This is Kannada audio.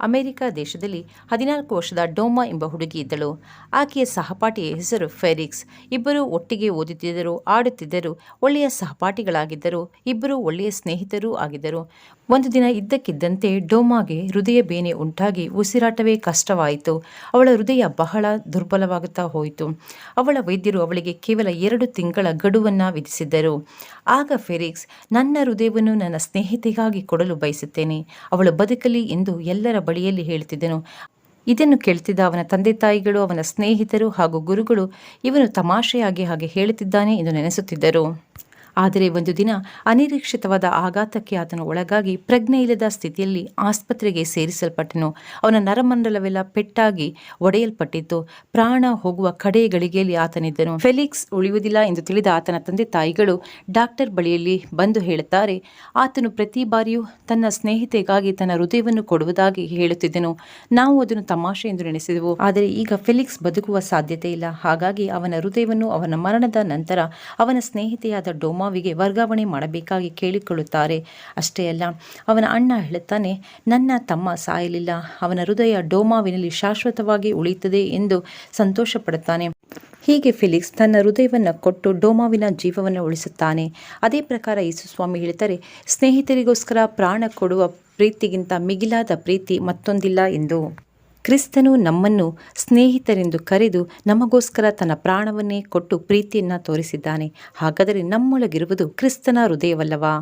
ಅಮೆರಿಕ ದೇಶದಲ್ಲಿ ಹದಿನಾಲ್ಕು ವರ್ಷದ ಡೋಮಾ ಎಂಬ ಹುಡುಗಿ ಇದ್ದಳು. ಆಕೆಯ ಸಹಪಾಠಿಯ ಹೆಸರು ಫೆರಿಕ್ಸ್. ಇಬ್ಬರು ಒಟ್ಟಿಗೆ ಓದುತ್ತಿದ್ದರು, ಆಡುತ್ತಿದ್ದರು, ಒಳ್ಳೆಯ ಸಹಪಾಠಿಗಳಾಗಿದ್ದರು, ಇಬ್ಬರು ಒಳ್ಳೆಯ ಸ್ನೇಹಿತರೂ ಆಗಿದ್ದರು. ಒಂದು ದಿನ ಇದ್ದಕ್ಕಿದ್ದಂತೆ ಡೋಮಾಗೆ ಹೃದಯ ಬೇನೆ ಉಂಟಾಗಿ ಉಸಿರಾಟವೇ ಕಷ್ಟವಾಯಿತು. ಅವಳ ಹೃದಯ ಬಹಳ ದುರ್ಬಲವಾಗುತ್ತಾ ಹೋಯಿತು. ಅವಳ ವೈದ್ಯರು ಅವಳಿಗೆ ಕೇವಲ ಎರಡು ತಿಂಗಳ ಗಡುವನ್ನು ವಿಧಿಸಿದ್ದರು. ಆಗ ಫೆರಿಕ್ಸ್, ನನ್ನ ಹೃದಯವನ್ನು ನನ್ನ ಸ್ನೇಹಿತೆಗಾಗಿ ಕೊಡಲು ಬಯಸುತ್ತೇನೆ. ಅವಳು ಬದುಕಲಿ ಎಂದು ಎಲ್ಲರ ಬಳಿಯಲ್ಲಿ ಹೇಳುತ್ತಿದ್ದನು ಇದನ್ನು ಕೇಳ್ತಿದ್ದ ಅವನ ತಂದೆ ತಾಯಿಗಳು, ಅವನ ಸ್ನೇಹಿತರು ಹಾಗೂ ಗುರುಗಳು ಇವನು ತಮಾಷೆಯಾಗಿ ಹಾಗೆ ಹೇಳುತ್ತಿದ್ದಾನೆ ಎಂದು ನೆನೆಸುತ್ತಿದ್ದರು. ಆದರೆ ಒಂದು ದಿನ ಅನಿರೀಕ್ಷಿತವಾದ ಆಘಾತಕ್ಕೆ ಆತನು ಒಳಗಾಗಿ ಪ್ರಜ್ಞೆ ಇಲ್ಲದ ಸ್ಥಿತಿಯಲ್ಲಿ ಆಸ್ಪತ್ರೆಗೆ ಸೇರಿಸಲ್ಪಟ್ಟನು. ಅವನ ನರಮಂಡಲವೆಲ್ಲ ಪೆಟ್ಟಾಗಿ ಒಡೆಯಲ್ಪಟ್ಟಿತ್ತು. ಪ್ರಾಣ ಹೋಗುವ ಕಡೆ ಗಳಿಗೆಯಲ್ಲಿ ಆತನಿದ್ದನು. ಫೆಲಿಕ್ಸ್ ಉಳಿಯುವುದಿಲ್ಲ ಎಂದು ತಿಳಿದ ಆತನ ತಂದೆ ತಾಯಿಗಳು ಡಾಕ್ಟರ್ ಬಳಿಯಲ್ಲಿ ಬಂದು ಹೇಳುತ್ತಾರೆ, ಆತನು ಪ್ರತಿ ಬಾರಿಯೂ ತನ್ನ ಸ್ನೇಹಿತೆಗಾಗಿ ತನ್ನ ಹೃದಯವನ್ನು ಕೊಡುವುದಾಗಿ ಹೇಳುತ್ತಿದ್ದನು. ನಾವು ಅದನ್ನು ತಮಾಷೆ ಎಂದು ನೆನೆಸಿದೆವು. ಆದರೆ ಈಗ ಫೆಲಿಕ್ಸ್ ಬದುಕುವ ಸಾಧ್ಯತೆ ಇಲ್ಲ. ಹಾಗಾಗಿ ಅವನ ಹೃದಯವನ್ನು ಅವನ ಮರಣದ ನಂತರ ಅವನ ಸ್ನೇಹಿತೆಯಾದ ಡೋಮಾವಿಗೆ ವರ್ಗಾವಣೆ ಮಾಡಬೇಕಾಗಿ ಕೇಳಿಕೊಳ್ಳುತ್ತಾರೆ. ಅಷ್ಟೇ ಅಲ್ಲ, ಅವನ ಅಣ್ಣ ಹೇಳುತ್ತಾನೆ, ನನ್ನ ತಮ್ಮ ಸಾಯಲಿಲ್ಲ. ಅವನ ಹೃದಯ ಡೋಮಾವಿನಲ್ಲಿ ಶಾಶ್ವತವಾಗಿ ಉಳಿಯುತ್ತದೆ ಎಂದು ಸಂತೋಷ ಪಡುತ್ತಾನೆ ಹೀಗೆ ಫಿಲಿಕ್ಸ್ ತನ್ನ ಹೃದಯವನ್ನು ಕೊಟ್ಟು ಡೋಮಾವಿನ ಜೀವವನ್ನು ಉಳಿಸುತ್ತಾನೆ. ಅದೇ ಪ್ರಕಾರ ಯೇಸುಸ್ವಾಮಿ ಹೇಳ್ತಾರೆ ಸ್ನೇಹಿತರಿಗೋಸ್ಕರ ಪ್ರಾಣ ಕೊಡುವ ಪ್ರೀತಿಗಿಂತ ಮಿಗಿಲಾದ ಪ್ರೀತಿ ಮತ್ತೊಂದಿಲ್ಲ ಎಂದು. ಕ್ರಿಸ್ತನು ನಮ್ಮನ್ನು ಸ್ನೇಹಿತರೆಂದು ಕರೆದು ನಮಗೋಸ್ಕರ ತನ್ನ ಪ್ರಾಣವನ್ನೇ ಕೊಟ್ಟು ಪ್ರೀತಿಯನ್ನು ತೋರಿಸಿದ್ದಾನೆ. ಹಾಗಾದರೆ ನಮ್ಮೊಳಗಿರುವುದು ಕ್ರಿಸ್ತನ ಹೃದಯವಲ್ಲವಾ?